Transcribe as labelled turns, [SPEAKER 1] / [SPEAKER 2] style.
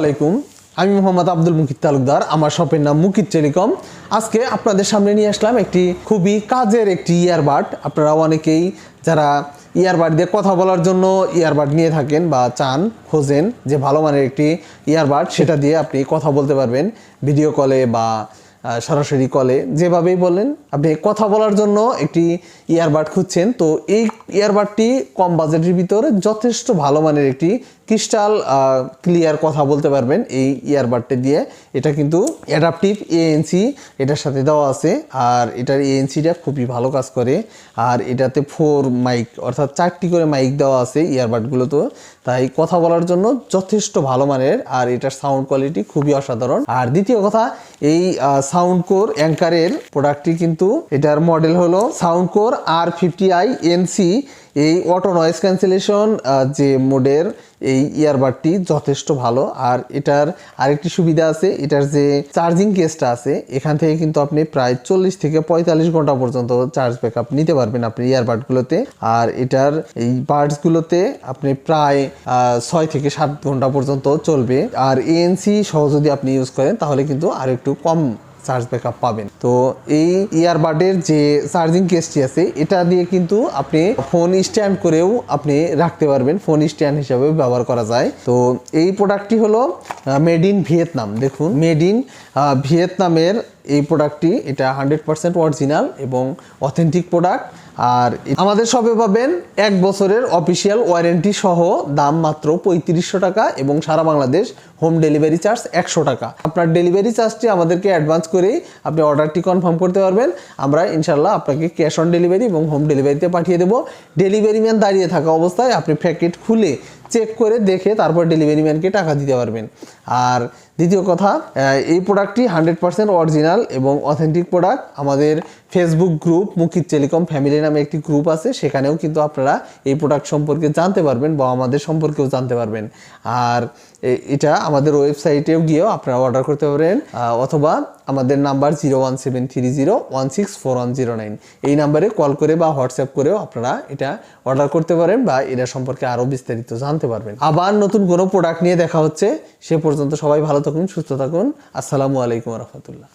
[SPEAKER 1] আলাইকুম। আমি মোহাম্মদ আব্দুল মুকিত তালুকদার, আমার শপের নাম মুকিত টেলিকম। আজকে আপনাদের সামনে নিয়ে আসলাম একটি খুবই কাজের একটি ইয়ারবাড। আপনারা অনেকেই যারা ইয়ারবাড দিয়ে কথা বলার জন্য ইয়ারবাড নিয়ে থাকেন বা চান, খোঁজেন যে ভালো মানের একটি ইয়ারবাড, সেটা দিয়ে আপনি কথা বলতে পারবেন ভিডিও কলে বা সরাসরি কলে। যেভাবেই বলেন, আপনি কথা বলার জন্য একটি ইয়ারবাড খুঁজছেন। তো এই ইয়ারবাডটি কম বাজেটের ভিতরে যথেষ্ট ভালো মানের একটি ক্রিস্টাল ক্লিয়ার কথা বলতে পারবেন এই ইয়ারবাডটি দিয়ে। এটা কিন্তু অ্যাডাপটিভ এএনসি এটার সাথে দেওয়া আছে আর এটার এএনসিটা খুবই ভালো কাজ করে। আর এটাতে ফোর মাইক অর্থাৎ চারটি করে মাইক দেওয়া আছে ইয়ারবাডগুলোতে। তাই কথা বলার জন্য যথেষ্ট ভালো মানের আর এটার সাউন্ড কোয়ালিটি খুবই অসাধারণ। আর দ্বিতীয় কথা, এই সাউন্ড কোর অ্যাঙ্কারের প্রোডাক্টটি কিন্তু এটার মডেল হলো Soundcore R fifty I NC এই অটো নয়েজ ক্যান্সেলেশন যে মোডের এই ইয়ারবাডটি যথেষ্ট ভালো। আর এটার আরেকটি সুবিধা আছে, এটার যে চার্জিং কেসটা আছে, এখান থেকে কিন্তু আপনি প্রায় চল্লিশ থেকে পঁয়তাল্লিশ ঘণ্টা পর্যন্ত চার্জ ব্যাকআপ নিতে পারবেন আপনি ইয়ারবাডগুলোতে আর এটার এই বার্ডসগুলোতে আপনি প্রায় ছয় থেকে সাত ঘণ্টা পর্যন্ত চলবে। আর এএনসি সহ যদি আপনি ইউজ করেন, তাহলে কিন্তু আর একটু কম চার্জ ব্যাকআপ পাবেন। তো এই ইয়ারবাডের যে চার্জিং কেসটি আছে, এটা দিয়ে কিন্তু আপনি ফোন স্ট্যান্ড করেও আপনি রাখতে পারবেন ফোন স্ট্যান্ড হিসাবে ব্যবহার করা যায়। তো এই প্রোডাক্টটি হলো মেড ইন ভিয়েতনাম, দেখুন। মেড ইন ভিয়েতনামের এই প্রোডাক্টটি এটা হান্ড্রেড পার্সেন্ট অরিজিনাল এবং অথেন্টিক প্রোডাক্ট আর আমাদের সবে পাবেন এক বছরের অফিসিয়াল ওয়ারেন্টি সহ দাম মাত্র পঁয়ত্রিশশো টাকা এবং সারা বাংলাদেশ হোম ডেলিভারি চার্জ একশো টাকা। আপনার ডেলিভারি চার্জটি আমাদেরকে অ্যাডভান্স করেই আপনি অর্ডারটি কনফার্ম করতে পারবেন। আমরা ইনশাল্লাহ আপনাকে ক্যাশ অন ডেলিভারি এবং হোম ডেলিভারিতে পাঠিয়ে দেবো। ডেলিভারি ম্যান দাঁড়িয়ে থাকা অবস্থায় আপনি প্যাকেট খুলে চেক করে দেখে তারপর ডেলিভারি ম্যানকে টাকা দিতে পারবেন। আর দ্বিতীয় কথা এই প্রোডাক্টটি হান্ড্রেড পার্সেন্ট অরিজিনাল এবং অথেন্টিক প্রোডাক্ট আমাদের Facebook group Mukit telecom family নামে একটি গ্রুপ আছে, সেখানেও কিন্তু আপনারা এই প্রোডাক্ট সম্পর্কে জানতে পারবেন বা আমাদের সম্পর্কেও জানতে পারবেন। আর এটা আমাদের ওয়েবসাইটেও গিয়েও আপনারা অর্ডার করতে পারেন অথবা আমাদের number zero one seven three zero one six four one zero nine এই নাম্বারে কল করে বা হোয়াটসঅ্যাপ করেও আপনারা এটা অর্ডার করতে পারেন বা এটা সম্পর্কে আরও বিস্তারিত জানতে পারবেন। আবার নতুন কোনো প্রোডাক্ট নিয়ে দেখা হচ্ছে, সে পর্যন্ত সবাই ভালো থাকুন, সুস্থ থাকুন। আসসালামু আলাইকুম রহমতুল্লাহ।